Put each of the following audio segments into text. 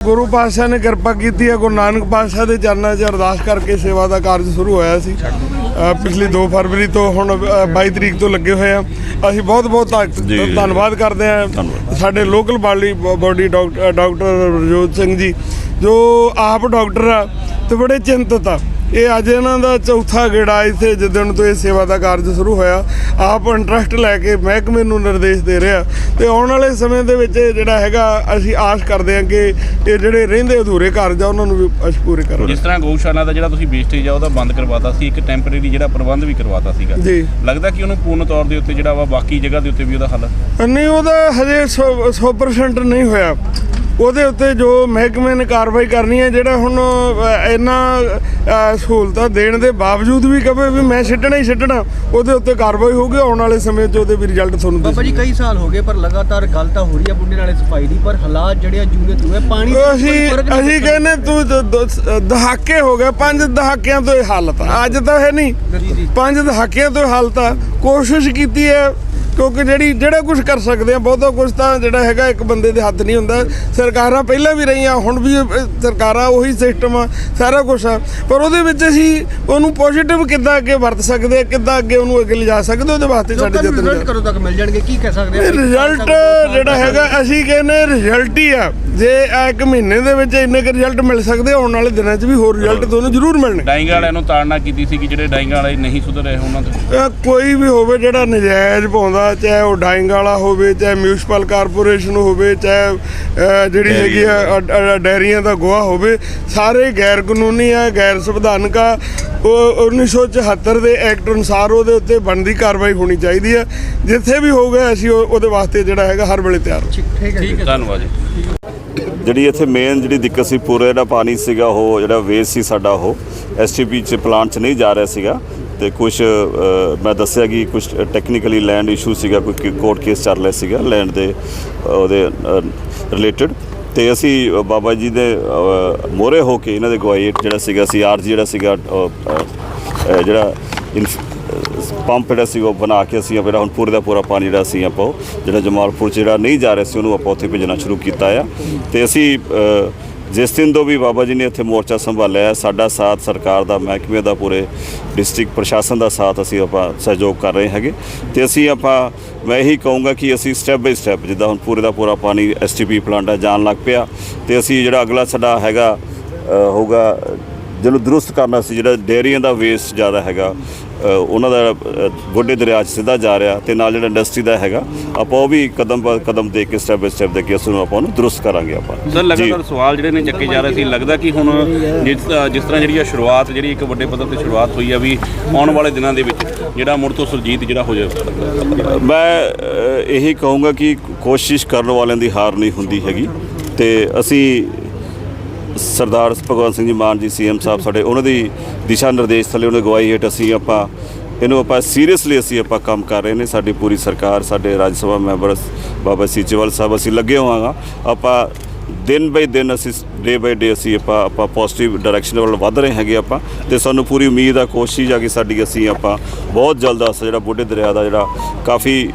ਗੁਰੂ ਪਾਤਸ਼ਾਹ ਨੇ ਕਿਰਪਾ ਕੀਤੀ ਹੈ ਗੁਰੂ ਨਾਨਕ ਪਾਤਸ਼ਾਹ ਦੇ ਚਰਨਾਂ 'ਚ ਅਰਦਾਸ ਕਰਕੇ ਸੇਵਾ ਦਾ ਕਾਰਜ ਸ਼ੁਰੂ ਹੋਇਆ ਸੀ ਪਿਛਲੀ 2 ਫਰਵਰੀ ਤੋਂ ਹੁਣ ਅ, 22 ਤਰੀਕ ਤੋਂ ਲੱਗੇ ਹੋਏ ਆ ਅਸੀਂ ਬਹੁਤ ਬਹੁਤ। ਧੰਨਵਾਦ ਕਰਦੇ ਧੰਨਵਾਦ। ਸਾਡੇ local body body doctor doctor Rajot Singh ji ਜੋ ਆਪ ਡਾਕਟਰ ਆ ਤੇ ਬੜੇ ਚਿੰਤਤ ਆ ਇਹ ਅੱਜ ਇਹਨਾਂ ਦਾ ਚੌਥਾ ਗੇੜਾ ਇੱਥੇ ਜਿੱਦਣ ਤੋਂ ਇਹ ਸੇਵਾ ਦਾ ਕਾਰਜ ਸ਼ੁਰੂ ਹੋਇਆ। ਆਪ ਇੰਟਰਸਟ ਲੈ ਕੇ ਮਹਿਕਮੇ ਨੂੰ ਨਿਰਦੇਸ਼ ਦੇ ਰਿਹਾ। ਤੇ ਆਉਣ ਵਾਲੇ ਸਮੇਂ ਦੇ ਵਿੱਚ ਜਿਹੜਾ ਹੈਗਾ ਅਸੀਂ ਆਸ ਕਰਦੇ ਹਾਂ ਕਿ ਇਹ ਜਿਹੜੇ ਰਹਿੰਦੇ ਅਧੂਰੇ ਕਾਰਜ ਆ ਉਹਨਾਂ ਨੂੰ ਵੀ ਅਸੀਂ ਪੂਰੇ ਕਰਾਂਗੇ ਜਿਸ ਤਰ੍ਹਾਂ ਗਊਸ਼ਾਲਾ ਦਾ ਜਿਹੜਾ ਤੁਸੀਂ ਵੇਸਟੇਜ ਆ ਉਹਦਾ ਬੰਦ ਕਰਵਾਤਾ ਸੀ ਇੱਕ ਟੈਂਪਰੇਰੀ ਜਿਹੜਾ ਪ੍ਰਬੰਧ ਵੀ ਕਰਵਾਤਾ ਸੀਗਾ। ਜੀ। ਲੱਗਦਾ ਕਿ ਉਹਨੂੰ ਪੂਰਨ ਤੌਰ ਦੇ ਉੱਤੇ ਜਿਹੜਾ ਵਾ ਬਾਕੀ ਜਗ੍ਹਾ ਦੇ ਉੱਤੇ ਵੀ ਉਹਦਾ ਹੱਲ? ਨਹੀਂ ਉਹਦਾ ਹਜੇ 100% ਨਹੀਂ ਹੋਇਆ। ਉਹਦੇ ਉੱਤੇ ਜੋ ਮਹਿਕਮੇ ਨੇ ਕਾਰਵਾਈ ਕਰਨੀ ਹੈ ਜਿਹੜਾ ਹੁਣ ਇੰਨਾ ਸਹੂਲਤਾਂ ਦੇਣ ਦੇ ਬਾਵਜੂਦ ਵੀ ਕਹੇ ਵੀ ਮੈਂ ਛੱਡਣਾ ਹੀ ਛੱਡਣਾ ਉਹਦੇ ਉੱਤੇ ਕਾਰਵਾਈ ਹੋਊਗੀ ਆਉਣ ਵਾਲੇ ਸਮੇਂ 'ਚ ਉਹਦੇ ਵੀ ਰਿਜ਼ਲਟ ਤੁਹਾਨੂੰ ਬਾਬਾ ਜੀ ਕਈ ਸਾਲ ਹੋ ਗਏ ਪਰ ਲਗਾਤਾਰ ਗੱਲ ਤਾਂ ਹੋ ਰਹੀ ਹੈ ਬੁੱਢੇ ਨਾਲੇ ਸਫ਼ਾਈ ਦੀ ਪਰ ਹਾਲਾਤ ਜਿਹੜੇ ਜੂਲੇ ਤੂਏ ਪਾਣੀ ਅਸੀਂ ਅਸੀਂ ਕਹਿੰਦੇ ਤੂੰ ਦਹਾਕੇ ਹੋ ਗਏ ਪੰਜ ਦਹਾਕਿਆਂ ਤੋਂ ਇਹ ਹਾਲਤ ਆ। ਅੱਜ ਤਾਂ ਹੈ ਨਹੀਂ। ਪੰਜ ਦਹਾਕਿਆਂ ਤੋਂ ਹਾਲਤ ਆ। ਕੋਸ਼ਿਸ਼ ਕੀਤੀ ਹੈ ਕਿਉਂਕਿ ਜਿਹੜੀ ਜਿਹੜਾ ਕੁਝ ਕਰ ਸਕਦੇ ਆ ਬਹੁਤਾ ਕੁਝ ਤਾਂ ਜਿਹੜਾ ਹੈਗਾ ਇੱਕ ਬੰਦੇ ਦੇ ਹੱਥ ਨਹੀਂ ਹੁੰਦਾ। ਸਰਕਾਰਾਂ ਪਹਿਲਾਂ ਵੀ ਰਹੀਆਂ ਹੁਣ ਵੀ ਸਰਕਾਰਾਂ ਉਹੀ ਸਿਸਟਮ ਆ ਸਾਰਾ ਕੁਝ ਆ। ਪਰ ਉਹਦੇ ਵਿੱਚ ਅਸੀਂ ਉਹਨੂੰ ਪੋਜ਼ਿਟਿਵ ਕਿੱਦਾਂ ਅੱਗੇ ਵਰਤ ਸਕਦੇ ਆ ਕਿੱਦਾਂ ਅੱਗੇ ਉਹਨੂੰ ਅੱਗੇ ਲਿਜਾ ਸਕਦੇ ਉਹਦੇ ਵਾਸਤੇ ਸਾਡੇ ਲੋਕਾਂ ਨੂੰ ਯਤਨ ਰਿਜ਼ਲਟ ਕਦੋਂ ਤੱਕ ਮਿਲ ਜਾਣਗੇ? ਕੀ ਕਹਿ ਸਕਦੇ ਆ? ਰਿਜ਼ਲਟ ਜਿਹੜਾ ਹੈਗਾ ਅਸੀਂ ਕਹਿੰਦੇ ਰਿਜ਼ਲਟ ਹੀ ਆ। ਜੇ ਆ ਇੱਕ ਮਹੀਨੇ ਦੇ ਵਿੱਚ ਇੰਨੇ ਕੁ ਰਿਜ਼ਲਟ ਮਿਲ ਸਕਦੇ ਆ, ਆਉਣ ਵਾਲੇ ਦਿਨਾਂ 'ਚ ਵੀ ਹੋਰ ਰਿਜ਼ਲਟ ਤੁਹਾਨੂੰ ਜ਼ਰੂਰ ਮਿਲਣੇ। ਡਾਈਂਗ ਵਾਲਿਆਂ ਨੂੰ ਤਾੜਨਾ ਕੀਤੀ ਸੀ ਕਿ ਜਿਹੜੇ ਡਾਈਂਗ ਵਾਲੇ ਨਹੀਂ ਸੁਧਰ ਰਹੇ ਉਹਨਾਂ ਤੋਂ ਕੋਈ ਵੀ ਹੋਵੇ ਜਿਹੜਾ ਨਜਾਇਜ਼ ਪਾਉਂਦਾ ਚਾਹੇ ਉਹ ਡਾਈਂਗ ਵਾਲਾ ਹੋਵੇ ਚਾਹੇ ਮਿਊਨਿਸਪਲ ਕਾਰਪੋਰੇਸ਼ਨ ਹੋਵੇ ਚਾਹੇ ਜਿਹੜੀ ਹੈਗੀ ਆ ਡੈਰੀਆਂ ਦਾ ਗੋਹਾ ਹੋਵੇ ਸਾਰੇ ਗੈਰ ਕਾਨੂੰਨੀ ਆ ਗੈਰ ਸੰਵਿਧਾਨਕ ਆ ਉਹ 1974 ਦੇ ਐਕਟ ਅਨੁਸਾਰ ਉਹਦੇ ਉੱਤੇ ਬਣਦੀ ਕਾਰਵਾਈ ਹੋਣੀ ਚਾਹੀਦੀ ਆ। ਜਿੱਥੇ ਵੀ ਹੋਊਗਾ ਅਸੀਂ ਉਹ- ਉਹਦੇ ਵਾਸਤੇ ਜਿਹੜਾ ਹੈਗਾ ਹਰ ਵੇਲੇ ਤਿਆਰ ਹਾਂ। ਠੀਕ ਹੈ। ਧੰਨਵਾਦ ਜੀ। ਜਿਹੜੀ ਇੱਥੇ ਮੇਨ ਜਿਹੜੀ ਦਿੱਕਤ ਸੀ ਪੂਰਾ ਜਿਹੜਾ ਪਾਣੀ ਸੀਗਾ ਉਹ ਜਿਹੜਾ ਵੇਸਟ ਸੀ ਸਾਡਾ ਉਹ ਐਸਟੀਪੀ ਚ ਪਲਾਂਟ ਚ ਨਹੀਂ ਜਾ ਰਿਹਾ ਸੀਗਾ। ਤੇ ਕੁਝ ਮੈਂ ਦੱਸਿਆ ਕਿ ਕੁਝ ਟੈਕਨੀਕਲੀ ਲੈਂਡ ਇਸ਼ੂ ਸੀਗਾ, ਕੋਈ ਕੋਰਟ ਕੇਸ ਚੱਲ ਰਿਹਾ ਸੀਗਾ ਲੈਂਡ ਦੇ ਉਹਦੇ ਰਿਲੇਟਡ ਤੇ ਅਸੀਂ ਬਾਬਾ ਜੀ ਦੇ ਮੋਰੇ ਹੋ ਕੇ ਇਹਨਾਂ ਦੇ ਗਵਾਈ ਜਿਹੜਾ ਸੀਗਾ ਸੀ ਆਰਜੀ ਜਿਹੜਾ ਸੀਗਾ ਜਿਹੜਾ ਪੰਪ ਜਿਹੜਾ ਸੀ, ਉਹ ਬਣਾ ਕੇ ਅਸੀਂ ਆਪਣਾ ਹੁਣ ਪੂਰੇ ਦਾ ਪੂਰਾ ਪਾਣੀ ਜਿਹੜਾ ਸੀ ਆਪਾਂ ਉਹ, ਜਿਹੜਾ ਜਮਾਲਪੁਰ ਚ ਜਿਹੜਾ ਨਹੀਂ ਜਾ ਰਿਹਾ ਸੀ, ਉਹਨੂੰ ਆਪਾਂ ਉੱਥੇ ਭੇਜਣਾ ਸ਼ੁਰੂ ਕੀਤਾ ਆ। ਤੇ ਅਸੀਂ ਜਿਸ ਦਿਨ ਤੋਂ ਵੀ ਬਾਬਾ ਜੀ ਨੇ ਇੱਥੇ ਮੋਰਚਾ ਸੰਭਾਲਿਆ ਸਾਡਾ ਸਾਥ ਸਰਕਾਰ ਦਾ, ਮਹਿਕਮੇ ਦਾ, ਪੂਰੇ ਡਿਸਟ੍ਰਿਕਟ ਪ੍ਰਸ਼ਾਸਨ ਦਾ ਸਾਥ ਅਸੀਂ ਆਪਾਂ ਸਹਿਯੋਗ ਕਰ ਰਹੇ ਹੈਗੇ। ਤੇ ਅਸੀਂ ਆਪਾਂ, ਮੈਂ ਇਹੀ ਕਹੂੰਗਾ ਕਿ ਅਸੀਂ ਸਟੈਪ ਬਾਈ ਸਟੈਪ ਜਿੱਦਾਂ ਹੁਣ ਪੂਰੇ ਦਾ ਪੂਰਾ ਪਾਣੀ ਐਸਟੀਪੀ ਪਲਾਂਟ ਹੈ ਜਾਣ ਲੱਗ ਪਿਆ। ਤੇ ਅਸੀਂ ਜਿਹੜਾ ਅਗਲਾ ਸਾਡਾ ਹੈਗਾ ਹੋਊਗਾ, ਜਿਹਨੂੰ ਦਰੁਸਤ ਕਰਨਾ ਸੀ, ਜਿਹੜਾ ਡੇਅਰੀਆਂ ਦਾ ਵੇਸਟ ਜ਼ਿਆਦਾ ਹੈਗਾ ਉਹਨਾਂ ਦਾ ਗੋਡੇ ਦਰਿਆ 'ਚ ਸਿੱਧਾ ਜਾ ਰਿਹਾ ਤੇ ਨਾਲ ਜਿਹੜਾ ਇੰਡਸਟਰੀ ਦਾ ਹੈਗਾ ਆਪਾਂ ਉਹ ਵੀ ਕਦਮ ਪਰ ਕਦਮ ਦੇ ਕੇ ਸਟੈਪ ਬਾਈ ਸਟੈਪ ਦੇ ਕੇ ਉਸ ਨੂੰ ਆਪਾਂ ਉਹਨੂੰ ਦਰੁਸਤ ਕਰਾਂਗੇ ਆਪਾਂ ਸਰ। ਲਗਾਤਾਰ ਸਵਾਲ ਜਿਹੜੇ ਨੇ ਚੱਕੇ ਜਾ ਰਹੇ ਸੀ ਲੱਗਦਾ ਕਿ ਹੁਣ ਜਿਸ ਤਰ੍ਹਾਂ ਜਿਹੜੀ ਆ ਸ਼ੁਰੂਆਤ ਜਿਹੜੀ ਇੱਕ ਵੱਡੇ ਪੱਧਰ ਤੇ ਸ਼ੁਰੂਆਤ ਹੋਈ ਆ ਵੀ ਆਉਣ ਵਾਲੇ ਦਿਨਾਂ ਦੇ ਵਿੱਚ ਜਿਹੜਾ ਮੁੜ ਤੋਂ ਸੁਰਜੀਤ ਜਿਹੜਾ ਹੋ ਜਾਵੇ ਮੈਂ ਇਹੀ ਕਹੂੰਗਾ ਕਿ ਕੋਸ਼ਿਸ਼ ਕਰਨ ਵਾਲਿਆਂ ਦੀ ਹਾਰ ਨਹੀਂ ਹੁੰਦੀ ਹੈਗੀ ਤੇ ਅਸੀਂ ਸਰਦਾਰ ਭਗਵੰਤ ਸਿੰਘ ਜੀ ਮਾਨ ਜੀ ਸੀਐਮ ਸਾਹਿਬ ਸਾਡੇ, ਉਹਨਾਂ ਦੀ ਦਿਸ਼ਾ ਨਿਰਦੇਸ਼ ਥੱਲੇ ਉਹਨਾਂ ਦੀ ਗਵਾਹੀ ਹੇਠ ਅਸੀਂ ਆਪਾਂ, ਇਹਨੂੰ ਆਪਾਂ ਸੀਰੀਅਸਲੀ ਅਸੀਂ ਆਪਾਂ ਕੰਮ ਕਰ ਰਹੇ ਨੇ, ਸਾਡੀ ਪੂਰੀ ਸਰਕਾਰ, ਸਾਡੇ ਰਾਜ ਸਭਾ ਮੈਂਬਰ ਬਾਬਾ ਸੀਚੇਵਾਲ ਸਾਹਿਬ, ਅਸੀਂ ਲੱਗੇ ਹੋਵਾਂਗਾ। ਆਪਾਂ ਦਿਨ ਬਾਈ ਦਿਨ ਅਸੀਂ ਡੇ ਬਾਈ ਡੇ ਅਸੀਂ ਆਪਾਂ ਆਪਾਂ ਪੋਜ਼ਿਟਿਵ ਡਾਇਰੈਕਸ਼ਨ ਵੱਲ ਵੱਧ ਰਹੇ ਹੈਗੇ ਆਪਾਂ, ਤੇ ਸਾਨੂੰ ਪੂਰੀ ਉਮੀਦ ਆ, ਕੋਸ਼ਿਸ਼ ਆ ਕਿ ਸਾਡੀ ਅਸੀਂ ਆਪਾਂ ਬਹੁਤ ਜਲਦ ਅਸ ਜਿਹੜਾ ਬੁੱਢੇ ਦਰਿਆ ਦਾ ਜਿਹੜਾ ਕਾਫੀ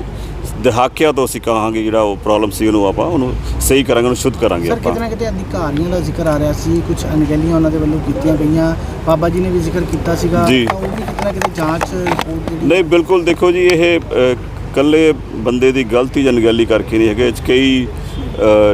ਦਹਾਕਿਆਂ ਤੋਂ ਅਸੀਂ ਕਹਾਂਗੇ ਜਿਹੜਾ ਉਹ ਪ੍ਰੋਬਲਮ ਸੀ ਉਹਨੂੰ ਆਪਾਂ ਉਹਨੂੰ ਸਹੀ ਕਰਾਂਗੇ ਉਹਨੂੰ ਸ਼ੁੱਧ ਕਰਾਂਗੇ ਸਰ ਆਪਾਂ। ਕਿਤੇ ਨਾ ਕਿਤੇ ਅਧਿਕਾਰੀਆਂ ਦਾ ਜ਼ਿਕਰ ਆ ਰਿਹਾ ਸੀ ਕੁਝ ਅਣਗਹਿਲੀਆਂ ਉਹਨਾਂ ਦੇ ਵੱਲੋਂ ਕੀਤੀਆਂ ਗਈਆਂ। ਬਾਬਾ ਜੀ ਨੇ ਵੀ ਜ਼ਿਕਰ ਕੀਤਾ ਸੀਗਾ। ਜੀ। ਤਾਂ ਉਹ ਵੀ ਕਿਤੇ ਨਾ ਕਿਤੇ ਜਾਂਚ ਰਿਪੋਰਟ ਜਿਹੜੀ ਨਹੀਂ ਬਿਲਕੁਲ ਦੇਖੋ ਜੀ ਇਹ ਅ, ਇਕੱਲੇ ਬੰਦੇ ਦੀ ਗਲਤੀ ਜਾਂ ਅਣਗਹਿਲੀ ਕਰਕੇ ਨਹੀਂ ਹੈਗੇ। ਇਹ 'ਚ ਕਈ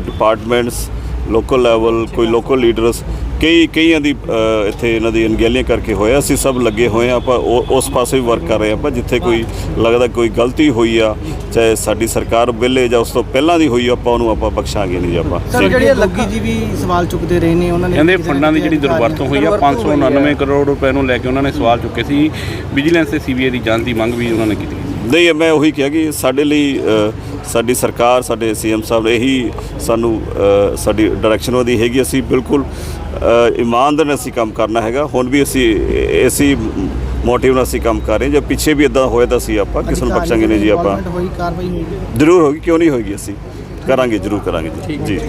ਡਿਪਾਰਟਮੈਂਟਸ ਲੋਕਲ ਲੈਵਲ ਕੋਈ ਲੋਕਲ ਲੀਡਰਸ ਕਈ ਕਈਆਂ ਦੀ ਅ, ਇੱਥੇ ਇਹਨਾਂ ਦੀ ਅਣਗਹਿਲੀਆਂ ਕਰਕੇ ਹੋਇਆ ਅਸੀਂ ਸਭ ਲੱਗੇ ਹੋਏ ਆ। ਆਪਾਂ ਉਹ- ਉਸ ਪਾਸੇ ਵੀ ਵਰਕ ਕਰ ਰਹੇ ਆ ਆਪਾਂ ਜਿੱਥੇ ਕੋਈ ਲੱਗਦਾ ਕੋਈ ਗਲਤੀ ਹੋਈ ਆ। ਚਾਹੇ ਸਾਡੀ ਸਰਕਾਰ ਵੇਲੇ ਜਾਂ ਉਸ ਤੋਂ ਪਹਿਲਾਂ ਦੀ ਹੋਈ ਆਪਾਂ ਉਹਨੂੰ ਆਪਾਂ ਬਖਸ਼ਾਂਗੇ ਨਹੀਂ ਜੀ ਆਪਾਂ। ਸਰ ਜਿਹੜੇ ਲੱਗੀ ਜੀ ਵੀ ਸਵਾਲ ਚੁੱਕਦੇ ਰਹੇ ਨੇ ਉਹਨਾਂ ਨੇ ਕਹਿੰਦੇ ਫੰਡਾਂ ਦੀ ਜਿਹੜੀ ਦੁਰਵਰਤੋਂ ਹੋਈ ਆ ਦੁਰਵਰਤੋਂ ਹੋਈ ਆ। 599 ਕਰੋੜ ਰੁਪਏ ਨੂੰ ਲੈ ਕੇ ਉਹਨਾਂ ਨੇ ਸਵਾਲ ਚੁੱਕੇ ਸੀ। ਵਿਜੀਲੈਂਸ ਤੇ ਸੀਬੀਆਈ ਦੀ ਜਾਂਚ ਦੀ ਮੰਗ ਵੀ ਉਹਨਾਂ ਨੇ ਕੀਤੀ। ਨਹੀਂ ਮੈਂ ਉਹੀ ਕਿਹਾ ਕਿ ਸਾਡੇ ਲਈ ਸਾਡੀ ਸਰਕਾਰ ਸਾਡੇ ਸੀਐਮ ਸਾਹਿਬ ਇਹੀ ਸਾਨੂੰ ਸਾਡੀ ਡਾਇਰੈਕਸ਼ਨ ਉਹਦੀ ਹੈਗੀ। ਅਸੀਂ ਬਿਲਕੁਲ ਇਮਾਨਦਾਰ ਨਾਲ ਅਸੀਂ ਕੰਮ ਕਰਨਾ ਹੈਗਾ। ਹੁਣ ਵੀ ਅਸੀਂ ਇਸੇ ਮੋਟਿਵ ਨਾਲ ਅਸੀਂ ਕੰਮ ਕਰ ਰਹੇ ਜੇ ਪਿੱਛੇ ਵੀ ਇਦਾਂ ਹੋਇਆ ਤਾਂ ਅਸੀਂ ਆਪਾਂ ਕਿਸੇ ਨੂੰ ਬਖਸ਼ਾਂਗੇ ਨਹੀਂ ਜੀ ਆਪਾਂ। ਹੋਈ ਕਾਰਵਾਈ ਹੋਈ ਜ਼ਰੂਰ ਹੋਗੀ ਕਿਉਂ ਨਹੀਂ ਹੋਏਗੀ ਅਸੀਂ? ਕਰਾਂਗੇ ਜ਼ਰੂਰ ਕਰਾਂਗੇ ਜੀ। ਜੀ।